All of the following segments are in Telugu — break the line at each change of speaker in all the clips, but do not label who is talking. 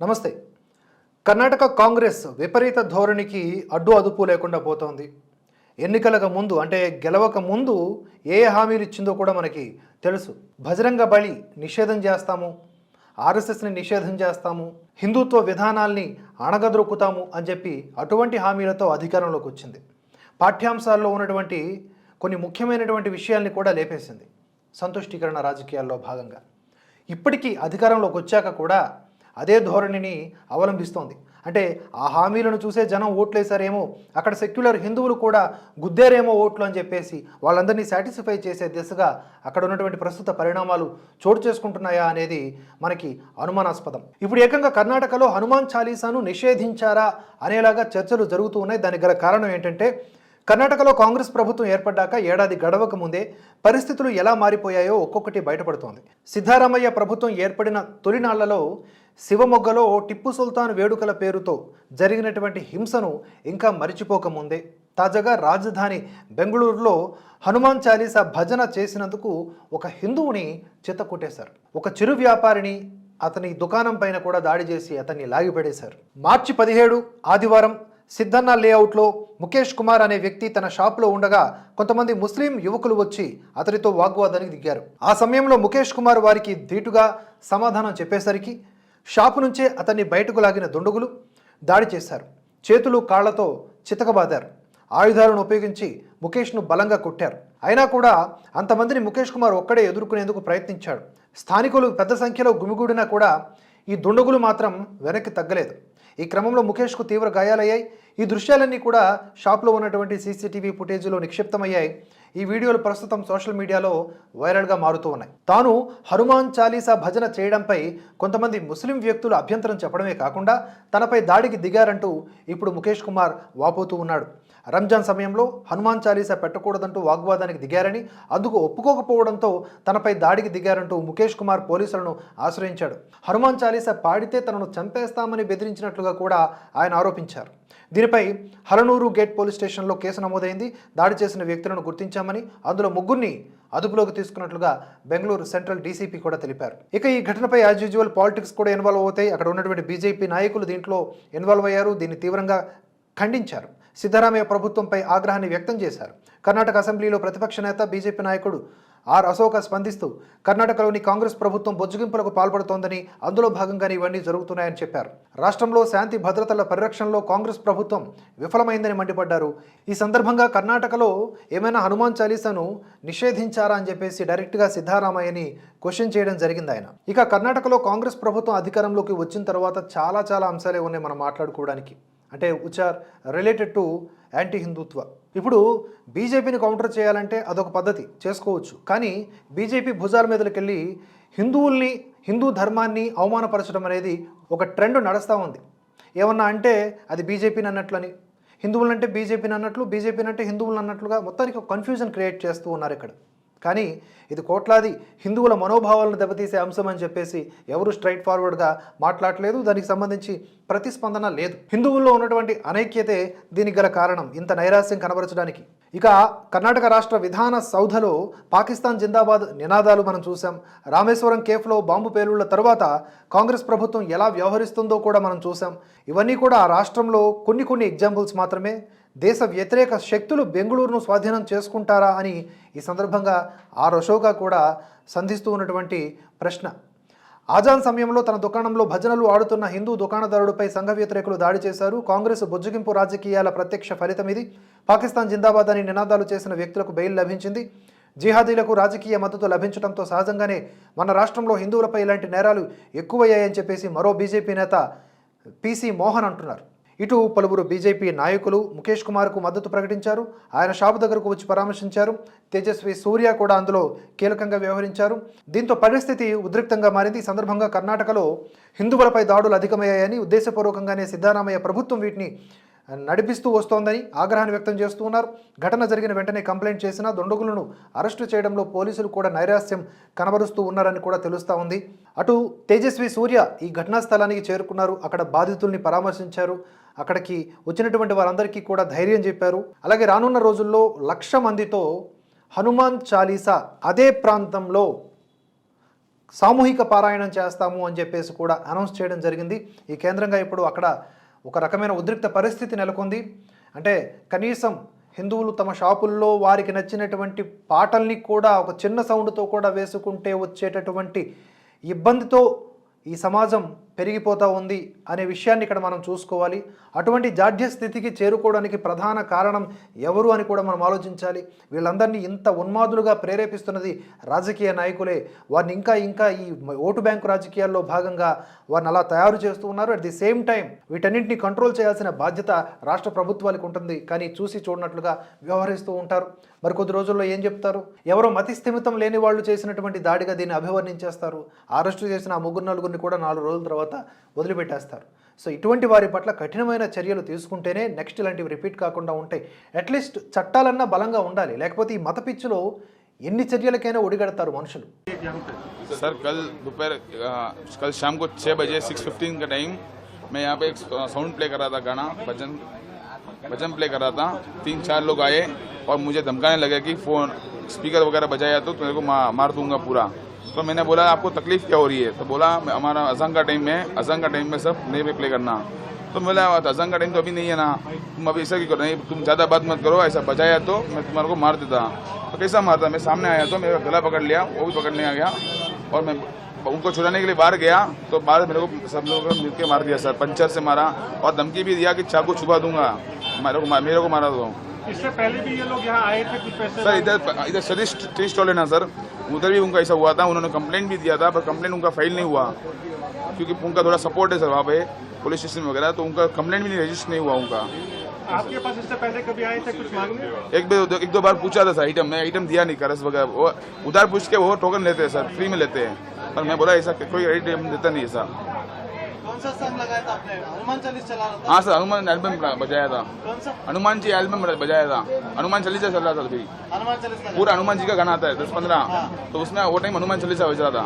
నమస్తే. కర్ణాటక కాంగ్రెస్ విపరీత ధోరణికి అడ్డు అదుపు లేకుండా పోతోంది. ఎన్నికలకు ముందు అంటే గెలవక ముందు ఏ హామీలు ఇచ్చిందో కూడా మనకి తెలుసు. బజరంగ బలి నిషేధం చేస్తాము ఆర్ఎస్ఎస్ని నిషేధం చేస్తాము హిందుత్వ విధానాల్ని అణగదొరుకుతాము అని చెప్పి అటువంటి హామీలతో అధికారంలోకి వచ్చింది. పాఠ్యాంశాల్లో ఉన్నటువంటి కొన్ని ముఖ్యమైనటువంటి విషయాల్ని కూడా లేపేసింది. సంతుష్టీకరణ రాజకీయాల్లో భాగంగా. ఇప్పటికీ అధికారంలోకి వచ్చాక కూడా అదే ధోరణిని అవలంబిస్తోంది. అంటే ఆ హామీలను చూసే జనం ఓట్లేసారేమో అక్కడ సెక్యులర్ హిందువులు కూడా గుద్దేరేమో ఓట్లు అని చెప్పేసి వాళ్ళందరినీ సాటిస్ఫై చేసే దిశగా అక్కడ ఉన్నటువంటి ప్రస్తుత పరిణామాలు చోటు చేసుకుంటున్నాయా అనేది మనకి అనుమానాస్పదం. ఇప్పుడు ఏకంగా కర్ణాటకలో హనుమాన్ చాలీసాను నిషేధించారా అనేలాగా చర్చలు జరుగుతూ ఉన్నాయి. దానికి గల కారణం ఏంటంటే కర్ణాటకలో కాంగ్రెస్ ప్రభుత్వం ఏర్పడ్డాక ఏడాది గడవక ముందే పరిస్థితులు ఎలా మారిపోయాయో ఒక్కొక్కటి బయటపడుతోంది. సిద్ధారామయ్య ప్రభుత్వం ఏర్పడిన తొలినాళ్ళలో శివమొగ్గలో టిప్పు సుల్తాన్ వేడుకల పేరుతో జరిగినటువంటి హింసను ఇంకా మరిచిపోకముందే తాజాగా రాజధాని బెంగళూరులో హనుమాన్ చాలీసా భజన చేసినందుకు ఒక హిందువుని చిత్తకొట్టేశారు ఒక చిరు వ్యాపారిని అతని దుకాణం పైన కూడా దాడి చేసి అతన్ని లాగిపడేశారు. మార్చి పదిహేడు ఆదివారం సిద్ధన్న లేఅవుట్లో ముఖేష్ కుమార్ అనే వ్యక్తి తన షాపులో ఉండగా కొంతమంది ముస్లిం యువకులు వచ్చి అతనితో వాగ్వాదానికి దిగారు. ఆ సమయంలో ముఖేష్ కుమార్ వారికి ధీటుగా సమాధానం చెప్పేసరికి షాపు నుంచే అతన్ని బయటకు లాగిన దుండగులు దాడి చేశారు. చేతులు కాళ్ళతో చితకబాదారు. ఆయుధాలను ఉపయోగించి ముఖేష్ను బలంగా కొట్టారు. అయినా కూడా అంతమందిని ముఖేష్ కుమార్ ఒక్కడే ఎదుర్కొనేందుకు ప్రయత్నించాడు. స్థానికులు పెద్ద సంఖ్యలో గుమిగూడినా కూడా ఈ దుండగులు మాత్రం వెనక్కి తగ్గలేదు. ఈ క్రమంలో ముఖేష్కు తీవ్ర గాయాలయ్యాయి. ఈ దృశ్యాలన్నీ కూడా షాప్లో ఉన్నటువంటి సీసీటీవీ ఫుటేజ్లో నిక్షిప్తమయ్యాయి. ఈ వీడియోలు ప్రస్తుతం సోషల్ మీడియాలో వైరల్గా మారుతూ ఉన్నాయి. తాను హనుమాన్ చాలీసా భజన చేయడంపై కొంతమంది ముస్లిం వ్యక్తులు అభ్యంతరం చెప్పడమే కాకుండా తనపై దాడికి దిగారంటూ ఇప్పుడు ముఖేష్ కుమార్ వాపోతూ ఉన్నాడు. రంజాన్ సమయంలో హనుమాన్ చాలీసా పెట్టకూడదంటూ వాగ్వాదానికి దిగారని అందుకు ఒప్పుకోకపోవడంతో తనపై దాడికి దిగారంటూ ముఖేష్ కుమార్ పోలీసులను ఆశ్రయించాడు. హనుమాన్ చాలీసా పాడితే తనను చంపేస్తామని బెదిరించినట్లుగా కూడా ఆయన ఆరోపించారు. దీనిపై హలనూరు గేట్ పోలీస్ స్టేషన్లో కేసు నమోదైంది. దాడి చేసిన వ్యక్తులను గుర్తించామని అందులో ముగ్గురిని అదుపులోకి తీసుకున్నట్లుగా బెంగళూరు సెంట్రల్ డీసీపీ కూడా తెలిపారు. ఇక ఈ ఘటనపై యాజ్ యూజువల్ పాలిటిక్స్ కూడా ఇన్వాల్వ్ అవుతాయి. అక్కడ ఉన్నటువంటి బీజేపీ నాయకులు దీంట్లో ఇన్వాల్వ్ అయ్యారు. దీన్ని తీవ్రంగా ఖండించారు. సిద్ధరామయ్య ప్రభుత్వంపై ఆగ్రహాన్ని వ్యక్తం చేశారు. కర్ణాటక అసెంబ్లీలో ప్రతిపక్ష నేత బీజేపీ నాయకుడు ఆర్ అశోక స్పందిస్తూ కర్ణాటకలోని కాంగ్రెస్ ప్రభుత్వం బొజ్జగింపులకు పాల్పడుతోందని అందులో భాగంగానే ఇవన్నీ జరుగుతున్నాయని చెప్పారు. రాష్ట్రంలో శాంతి భద్రతల పరిరక్షణలో కాంగ్రెస్ ప్రభుత్వం విఫలమైందని మండిపడ్డారు. ఈ సందర్భంగా కర్ణాటకలో ఏమైనా హనుమాన్ చాలీసాను నిషేధించారా అని చెప్పేసి డైరెక్ట్గా సిద్ధారామయ్యని క్వశ్చన్ చేయడం జరిగింది ఆయన. ఇక కర్ణాటకలో కాంగ్రెస్ ప్రభుత్వం అధికారంలోకి వచ్చిన తర్వాత చాలా చాలా అంశాలే ఉన్నాయి మనం మాట్లాడుకోవడానికి. అంటే which are related to anti Hindutva ఇప్పుడు బీజేపీని కౌంటర్ చేయాలంటే అదొక పద్ధతి చేసుకోవచ్చు. కానీ బీజేపీ భుజాల మీదకి వెళ్ళి హిందువుల్ని హిందూ ధర్మాన్ని అవమానపరచడం అనేది ఒక ట్రెండ్ నడుస్తూ ఉంది. ఏమన్నా అంటే అది బీజేపీని అన్నట్లని హిందువులంటే బీజేపీని అన్నట్లు బీజేపీని అంటే హిందువులు అన్నట్లుగా మొత్తానికి ఒక కన్ఫ్యూజన్ క్రియేట్ చేస్తూ ఉన్నారు ఇక్కడ. కానీ ఇది కోట్లాది హిందువుల మనోభావాలను దెబ్బతీసే అంశం అని చెప్పేసి ఎవరు స్ట్రైట్ ఫార్వర్డ్గా మాట్లాడలేదు. దానికి సంబంధించి ప్రతిస్పందన లేదు. హిందువుల్లో ఉన్నటువంటి అనైక్యతే దీనికి గల కారణం ఇంత నైరాస్యం కనబరచడానికి. ఇక కర్ణాటక రాష్ట్ర విధాన సౌధలో పాకిస్తాన్ జిందాబాద్ నినాదాలు మనం చూసాం రామేశ్వరం కేఫ్లో బాంబు పేలుళ్ళ తర్వాత కాంగ్రెస్ ప్రభుత్వం ఎలా వ్యవహరిస్తుందో కూడా మనం చూసాం ఇవన్నీ కూడా ఆ రాష్ట్రంలో కొన్ని కొన్ని ఎగ్జాంపుల్స్ మాత్రమే. దేశ వ్యతిరేక శక్తులు బెంగళూరును స్వాధీనం చేసుకుంటారా అని ఈ సందర్భంగా ఆర్ అశోక కూడా సంధిస్తూ ఉన్నటువంటి ప్రశ్న. ఆజాన్ సమయంలో తన దుకాణంలో భజనలు ఆడుతున్న హిందూ దుకాణదారుడిపై సంఘ వ్యతిరేకులు దాడి చేశారు. కాంగ్రెస్ బుజ్జగింపు రాజకీయాల ప్రత్యక్ష ఫలితం ఇది. పాకిస్తాన్ జిందాబాద్ అని నినాదాలు చేసిన వ్యక్తులకు బెయిల్ లభించింది. జిహాదీలకు రాజకీయ మద్దతు లభించడంతో సహజంగానే మన రాష్ట్రంలో హిందువులపై ఇలాంటి నేరాలు ఎక్కువయ్యాయని చెప్పేసి మరో బీజేపీ నేత పీసీ మోహన్ అంటున్నారు. ఇటు పలువురు బీజేపీ నాయకులు ముఖేష్ కుమార్కు మద్దతు ప్రకటించారు. ఆయన షాపు దగ్గరకు వచ్చి పరామర్శించారు. తేజస్వి సూర్య కూడా అందులో కీలకంగా వ్యవహరించారు. దీంతో పరిస్థితి ఉద్రిక్తంగా మారింది. ఈ సందర్భంగా కర్ణాటకలో హిందువులపై దాడులు అధికమయ్యాయని ఉద్దేశపూర్వకంగానే సిద్ధారామయ్య ప్రభుత్వం వీటిని నడిపిస్తూ వస్తోందని ఆగ్రహాన్ని వ్యక్తం చేస్తూ ఉన్నారు. ఘటన జరిగిన వెంటనే కంప్లైంట్ చేసిన దొండగులను అరెస్టు చేయడంలో పోలీసులు కూడా నైరాస్యం కనబరుస్తూ ఉన్నారని కూడా తెలుస్తూ ఉంది. అటు తేజస్వి సూర్య ఈ ఘటనా స్థలానికి చేరుకున్నారు. అక్కడ బాధితుల్ని పరామర్శించారు. అక్కడికి వచ్చినటువంటి వారందరికీ కూడా ధైర్యం చెప్పారు. అలాగే రానున్న రోజుల్లో లక్ష మందితో హనుమాన్ చాలీసా అదే ప్రాంతంలో సామూహిక పారాయణం చేస్తాము అని చెప్పేసి కూడా అనౌన్స్ చేయడం జరిగింది. ఈ కేంద్రంగా ఇప్పుడు అక్కడ ఒక రకమైన ఉద్రిక్త పరిస్థితి నెలకొంది. అంటే కనీసం హిందువులు తమ షాపుల్లో వారికి నచ్చినటువంటి పాటల్ని కూడా ఒక చిన్న సౌండ్తో కూడా వేసుకుంటే వచ్చేటటువంటి ఇబ్బందితో ఈ సమాజం పెరిగిపోతూ ఉంది అనే విషయాన్ని ఇక్కడ మనం చూసుకోవాలి. అటువంటి జాడ్య స్థితికి చేరుకోవడానికి ప్రధాన కారణం ఎవరు అని కూడా మనం ఆలోచించాలి. వీళ్ళందరినీ ఇంత ఉన్మాదులుగా ప్రేరేపిస్తున్నది రాజకీయ నాయకులే. వారిని ఇంకా ఇంకా ఈ ఓటు బ్యాంకు రాజకీయాల్లో భాగంగా వారిని అలా తయారు చేస్తూ ఉన్నారు. అట్ ది సేమ్ టైం వీటన్నింటినీ కంట్రోల్ చేయాల్సిన బాధ్యత రాష్ట్ర ప్రభుత్వాలకు ఉంటుంది. కానీ చూసి చూడనట్లుగా వ్యవహరిస్తూ ఉంటారు. మరికొద్ది రోజుల్లో ఏం చెప్తారు? ఎవరో మతి స్థిమితం లేని వాళ్ళు చేసినటువంటి దాడిగా దీన్ని అభివర్ణించేస్తారు. అరెస్టు చేసిన ఆ ముగ్గురు నలుగురిని కూడా నాలుగు రోజుల తర్వాత వదిలిపెట్టేస్తారు సో ఇటువంటి వారి పట్ల కఠినమైన చర్యలు తీసుకుంటేనే నెక్స్ట్ ఇలాంటివి రిపీట్ కాకుండా ఉంటాయి అట్లీస్ట్ చట్టాలన్నా బలంగా ఉండాలి లేకపోతే ఈ మత పిచ్చిలో ఎన్ని చర్యలకైనా ఒడిగడతారు మనుషులు
सर कल दोपहर अ, कल शाम को छः बजे सिक्स फिफ्टीन का टाइम मैं यहाँ पे एक साउंड प्ले कर रहा था गाना भजन भजन प्ले कर रहा था तीन चार लोग आए और मुझे धमकाने लगे कि फ़ोन स्पीकर वगैरह बजाया तो तेरे को मा, मार दूंगा पूरा तो मैंने बोला, आपको तकलीफ़ क्या हो रही है? तो बोला हमारा अजंग का टाइम है, अजंग का टाइम में सब नहीं पे प्ले करना। तो बोला, अजंग का टाइम तो अभी नहीं है ना। तुम अभी ऐसा क्यों करो नहीं तुम ज़्यादा बात मत करो, ऐसा बजाया तो मैं तुम्हारे को मार देता। तो कैसा मारता मैं सामने आया तो मेरा गला पकड़ लिया, वो भी पकड़ने आ गया और मैं उनको छुड़ाने के लिए बाहर गया। तो बाहर मेरे को सब लोगों ने मिलकर मार दिया सर पंचर से मारा और धमकी भी दिया कि चाकू छुपा दूँगा। मेरे को मेरे को मारा दो
इससे पहले भी ये लोग यहाँ आए थे कुछ पैसे
सर इधर इधर सतीश टी स्टॉल है ना सर। उधर भी उनका ऐसा हुआ था उन्होंने कंप्लेंट भी दिया था पर कंप्लेंट उनका फ़ाइल नहीं हुआ। क्योंकि उनका थोड़ा सपोर्ट है सर वहाँ पे पुलिस स्टेशन वगैरह तो उनका कंप्लेंट भी नहीं रजिस्टर नहीं हुआ उनका।
आपके पास इससे पहले कभी आए थे कुछ मांगने?
एक एक दो बार पूछा था सर आइटम मैं आइटम दिया नहीं करस वगैरह वो उधार पूछ के वो टोकन लेते हैं सर फ्री में लेते हैं। पर मैं बोला ऐसा कोई आइटम देता नहीं है सर।
कौन सा लगाया था आपने? हनुमान चालीस चला रहा था।
हाँ सर हनुमान एल्बम बजाया था।
कौन सा
हनुमान जी एल्बम बजाया था। हनुमान चालीसा चल रहा था अभी।
हनुमान चालीस।
पूरा हनुमान जी का गाना आता है दस पंद्रह। तो उसमें वो टाइम हनुमान चालीसा बज रहा था।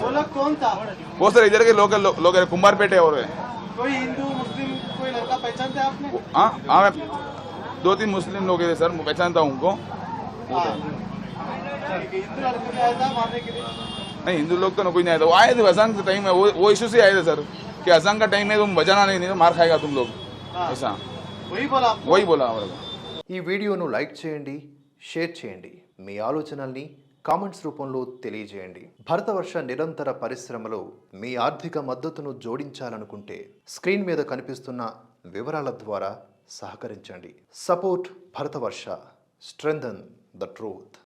वो लोग कौन था?
वो सर इधर के लोकल लोग हैं कुंभारपेट है और।
कोई हिंदू मुस्लिम कोई लड़का पहचानते आपने?
हाँ हाँ मैं दो तीन मुस्लिम लोग हैं सर मैं पहचानता हूँ उनको।
हाँ। ठीक है, हिंदू लड़के आया था मारने के लिए।
नहीं हिंदू लोग तो कोई नहीं आए थे वो आए थे अजान के टाइम में वो वो इशू से आए थे सर कि अजान का टाइम है तुम बजाना नहीं नहीं तो मार खाएगा तुम लोग ऐसा
वही बोला आपको
वही बोला हमारे को
ఈ వీడియోను లైక్ చేయండి షేర్ చేయండి మీ ఆలోచనల్ని కామెంట్స్ రూపంలో తెలియజేయండి భరతవర్ష నిరంతర పరిశ్రమలో మీ ఆర్థిక మద్దతును జోడించాలనుకుంటే స్క్రీన్ మీద కనిపిస్తున్న వివరాల ద్వారా సహకరించండి support Bharatavarsha strengthen the truth